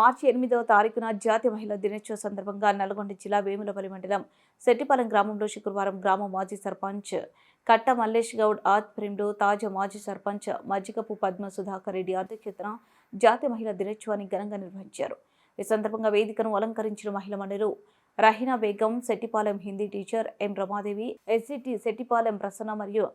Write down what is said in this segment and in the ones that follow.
మార్చి ఎనిమిదవ తారీఖున జాతీయ మహిళా దినోత్సవ సందర్భంగా నల్గొండ జిల్లా వేములపల్లి మండలం సెట్టిపాలెం గ్రామంలో శుక్రవారం గ్రామ మాజీ సర్పంచ్ కట్ట మల్లేష్ గౌడ్ ఆధ్వర్యంలో తాజా మాజీ సర్పంచ్ మజ్జిగపు పద్మ సుధాకర్ రెడ్డి అధ్యక్షతన జాతీయ మహిళా దినోత్సవాన్ని ఘనంగా నిర్వహించారు. ఈ సందర్భంగా వేదికను అలంకరించిన మహిళ మండలు Raheena Begum Settipalem Hindi teacher M Ramadevi SGT Settipalem Prasanna మరియు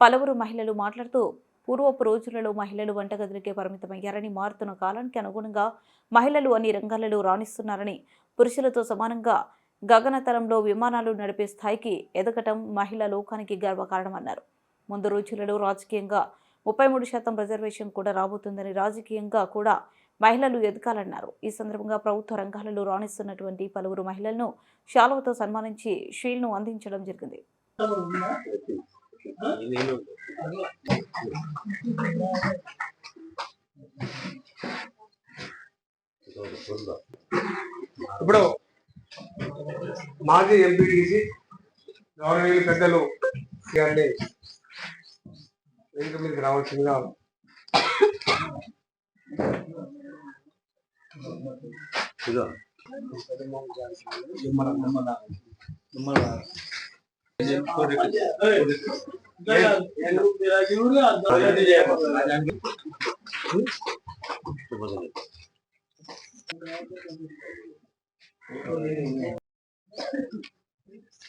పలువురు మహిళలు మాట్లాడుతూ పూర్వపు రోజులలో మహిళలు వంటగదికే పరిమితమయ్యారని మారుతున్న కాలానికి అనుగుణంగా మహిళలు అన్ని రంగాలలో రాణిస్తున్నారని పురుషులతో సమానంగా గగనతలంలో విమానాలు నడిపే స్థాయికి ఎదగటం మహిళా లోకానికి గర్వకారణమన్నారు. ముందు రోజులలో రాజకీయంగా ముప్పై మూడు శాతం రిజర్వేషన్ కూడా రాబోతుందని రాజకీయంగా కూడా మహిళలు ఎదగాలన్నారు. ఈ సందర్భంగా ప్రభుత్వ రంగాలలో రాణిస్తున్నటువంటి పలువురు మహిళలను శాలువతో సన్మానించి షీల్డ్ను అందించడం జరిగింది. ఇప్పుడు మాజీ ఎంపీటీసీ గౌరవనీయులు పెద్దలు గారిని వేదిక మీదకి రావాల్సిందిగా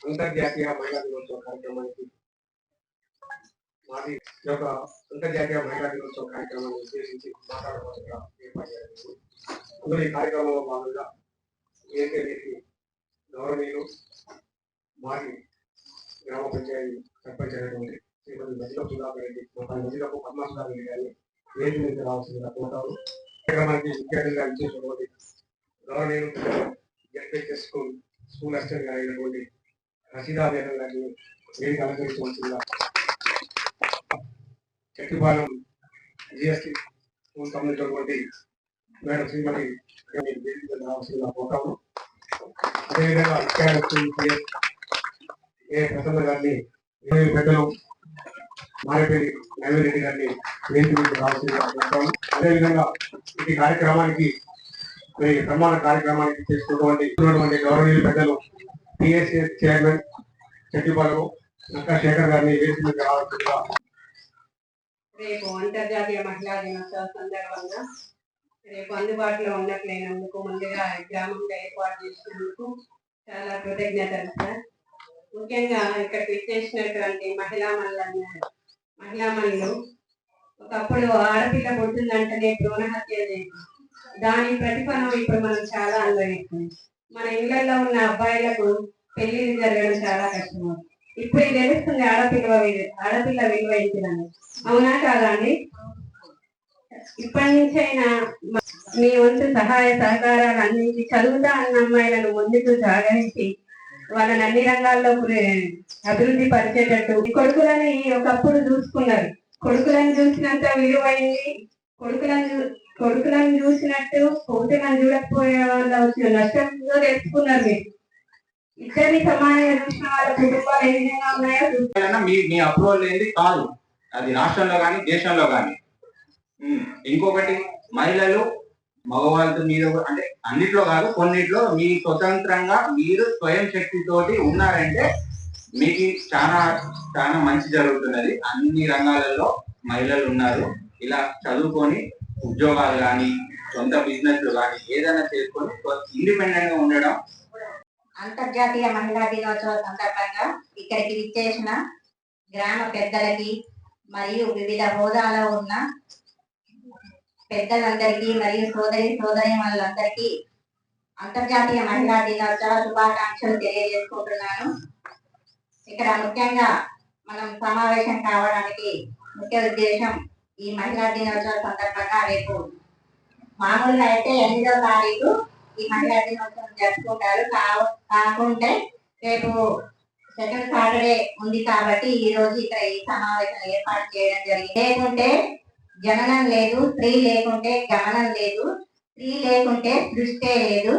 అంతర్జాతీయ మహిళా దినోత్సవ కార్యక్రమానికి మాది ఈ యొక్క అంతర్జాతీయ మహిళా దినోత్సవ కార్యక్రమాన్ని ఉద్దేశించి మాట్లాడవలసిన ఏర్పాటు చేయాలి అందులో ఈ కార్యక్రమంలో భాగంగా ఏదైతే గౌరవనీయులు మాది గ్రామ పంచాయతీ సర్పంచ్ అయినటువంటి శ్రీమతి మధ్యలో సుధాకర్ రెడ్డి మా మధ్యలో పద్మా సుధాకర్ రెడ్డి గారిని వేది మీద రావాల్సిందిగా కోరుతారు. కార్యక్రమానికి ముఖ్యంగా ఇచ్చేటువంటి ఇచ్చేసినటువంటి గౌరవనీయులు స్కూల్ స్కూల్ అసిస్టెంట్గా అయినటువంటి రసీదా బేగం గారిని వేదిక అలంకరించవలసిందిగా చెట్టుపాలెం జిఎస్టి స్కూల్ సంబంధించినటువంటి మేడం శ్రీమతి వేదిక రావాల్సిందిగా కోరుతాము. అదేవిధంగా ముఖ్యంగా ఏ ప్రసన్న గారిని పెద్దలు మారేపల్లి నవీరెడ్డి గారిని వేదిక మీద రావాల్సిందిగా కోరుతాము అదేవిధంగా ఈ కార్యక్రమానికి ఈ ప్రమాణ కార్యక్రమానికి చేసుకున్నటువంటి గౌరవనీయులు పెద్దలు టిఎస్ఎస్ చైర్మన్ చెట్టిపాలెం నక్కా శేఖర్ గారిని వేదిక మీద రావాల్సిందిగా రేపు అంతర్జాతీయ మహిళా దినోత్సవం సందర్భంగా రేపు అందుబాటులో ఉండట్లేనందుకు ముందుగా ఈ గ్రామంలో ఏర్పాటు చేసినందుకు చాలా కృతజ్ఞతలు సార్. ముఖ్యంగా ఇక్కడికి విచ్చేసినటువంటి మహిళా మహిళ మహిళా మల్లు ఒకప్పుడు ఆడపిల్ల పుట్టిందంటేనే భ్రూణ హత్య చేసి దాని ప్రతిఫలం ఇప్పుడు మనం చాలా అనుభవిస్తుంది మన ఇళ్ళలో ఉన్న అబ్బాయిలకు పెళ్ళిళ్ళు జరగడం చాలా కష్టం. ఇప్పుడు ఇది తెలుస్తుంది ఆడపిల్ల ఆడపిల్ల విలువ అవునా కాదా అండి? ఇప్పటి నుంచైనా మీ వంతు సహాయ సహకారాలు అందించి చదువుతా అన్న అమ్మాయిలను ముందుకు జాగరించి వాళ్ళని అన్ని రంగాల్లో అభివృద్ధి పరిచేటట్టు. కొడుకులని ఒకప్పుడు చూసుకున్నారు. కొడుకులను చూసినంత విలువైంది. కొడుకులను చూ- కొడుకులను చూసినట్టు కూతులను చూడకపోయే వాళ్ళ వచ్చిన నష్టంలో తెలుసుకున్నారు మీరు. ఇద్దరిని సమానంగా చూసిన వాళ్ళ కుటుంబాలు ఏ విధంగా ఉన్నాయో మీ మీ అప్రూవల్ లేనిది కాదు. అది రాష్ట్రంలో కానీ దేశంలో కానీ ఇంకొకటి మహిళలు మగవాళ్ళతో మీరు కూడా- అంటే అన్నిట్లో కాదు కొన్నిట్లో మీ స్వతంత్రంగా మీరు స్వయం శక్తితోటి ఉన్నారంటే మీకు చాలా చాలా మంచి జరుగుతున్నది. అన్ని రంగాలలో మహిళలు ఉన్నారు. ఇలా చదువుకొని ఉద్యోగాలు కానీ సొంత బిజినెస్లు కానీ ఏదైనా చేసుకొని ఇండిపెండెంట్గా ఉండడం. అంతర్జాతీయ మహిళా దినోత్సవ సందర్భంగా ఇక్కడికి విచ్చేసిన గ్రామ పెద్దలకి మరియు వివిధ హోదాలో ఉన్న పెద్దలందరికీ మరియు సోదరి సోదరి వాళ్ళందరికీ అంతర్జాతీయ మహిళా దినోత్సవ శుభాకాంక్షలు తెలియజేసుకుంటున్నాను. ఇక్కడ ముఖ్యంగా మనం సమావేశం కావడానికి ముఖ్య ఉద్దేశం ఈ మహిళా దినోత్సవ సందర్భంగా రేపు మామూలుగా అయితే ఎనిమిదో తారీఖు ఈ మహిళా దినోత్సవం జరుపుకుంటారు. కాకుంటే రేపు సెకండ్ సాటర్డే ఉంది కాబట్టి ఈ రోజు ఇక్కడ ఈ సమావేశం ఏర్పాటు చేయడం జరిగింది. లేకుంటే జననం లేదు స్త్రీ లేకుంటే గమనం లేదు స్త్రీ లేకుంటే సృష్టే లేదు.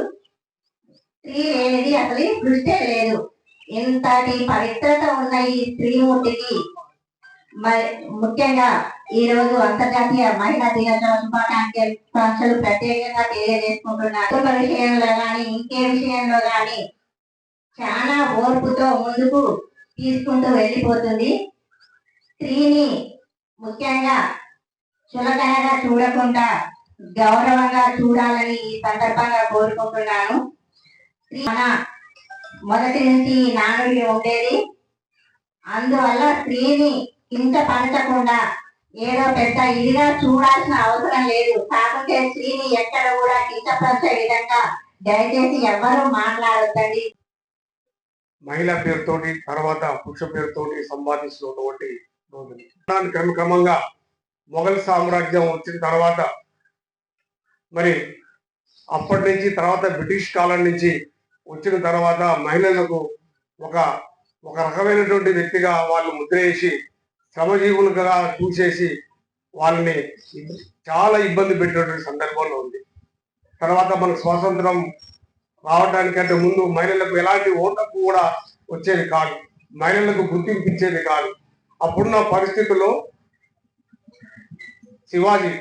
స్త్రీ లేనిది అసలు సృష్టే లేదు. ఇంతటి పవిత్రత ఉన్న ఈ స్త్రీమూర్తికి మరి ముఖ్యంగా ఈ రోజు అంతర్జాతీయ మహిళా దినోత్సవ శుభాకాంక్షలు ప్రత్యేకంగా తెలియజేసుకుంటున్నారు. విషయంలో కానీ ఇంకే విషయంలో కానీ చాలా ఓర్పుతో ముందుకు తీసుకుంటూ వెళ్ళిపోతుంది. స్త్రీని ముఖ్యంగా చులకనగా చూడకుండా గౌరవంగా చూడాలని ఈ సందర్భంగా కోరుకుంటున్నాను. మన మొదటి నుంచి నానుడి ఉండేది. అందువల్ల స్త్రీని ఇంత పంచకుండా ఏదో పెద్ద ఇదిగా చూడాల్సిన అవసరం లేదు. కాకుంటే స్త్రీని ఎక్కడ కూడా కించపరిచే విధంగా దయచేసి ఎవరు మాట్లాడొద్దండి. మహిళ పేరుతోటి తర్వాత పురుష పేరుతోటి సంపాదిస్తున్నటువంటి క్రమక్రమంగా మొఘల్ సామ్రాజ్యం వచ్చిన తర్వాత మరి అప్పటి నుంచి తర్వాత బ్రిటిష్ కాలం నుంచి వచ్చిన తర్వాత మహిళలకు ఒక ఒక రకమైనటువంటి వ్యక్తిగా వాళ్ళు ముద్ర వేసి శ్రమజీవులుగా చూసేసి వాళ్ళని చాలా ఇబ్బంది పెట్టినటువంటి సందర్భంలో ఉంది. తర్వాత మనకు స్వాతంత్రం రావడానికంటే ముందు మహిళలకు ఎలాంటి ఓటకు కూడా వచ్చేది కాదు. మహిళలకు గుర్తింపు ఇచ్చేది కాదు. అప్పుడున్న పరిస్థితుల్లో శివాజీ